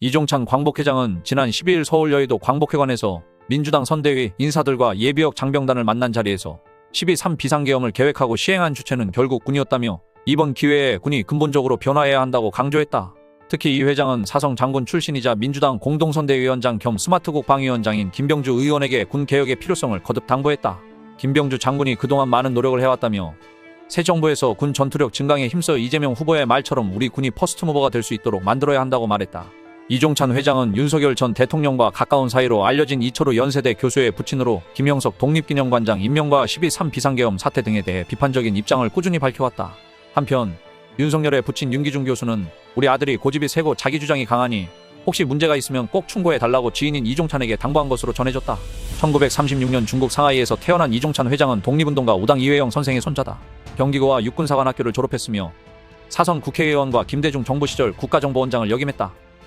이종찬 광복회장은 지난 12일 서울 여의도 광복회관에서 민주당 선대위 인사들과 예비역 장병단을 만난 자리에서 12.3 비상계엄을 계획하고 시행한 주체는 결국 군이었다며 이번 기회에 군이 근본적으로 변화해야 한다고 강조했다. 특히 이 회장은 사성 장군 출신이자 민주당 공동선대위원장 겸 스마트국 방위원장인 김병주 의원에게 군 개혁의 필요성을 거듭 당부했다. 김병주 장군이 그동안 많은 노력을 해왔다며 새 정부에서 군 전투력 증강에 힘써 이재명 후보의 말처럼 우리 군이 퍼스트 무버가 될 수 있도록 만들어야 한다고 말했다. 이종찬 회장은 윤석열 전 대통령과 가까운 사이로 알려진 이철우 연세대 교수의 부친으로 김영석 독립기념관장 임명과 12.3 비상계엄 사태 등에 대해 비판적인 입장을 꾸준히 밝혀왔다. 한편 윤석열의 부친 윤기중 교수는 우리 아들이 고집이 세고 자기 주장이 강하니 혹시 문제가 있으면 꼭 충고해 달라고 지인인 이종찬에게 당부한 것으로 전해졌다. 1936년 중국 상하이에서 태어난 이종찬 회장은 독립운동가 우당 이회영 선생의 손자다. 경기고와 육군사관학교를 졸업했으며 사선 국회의원과 김대중 정부 시절 국가정보원장을 역임했다.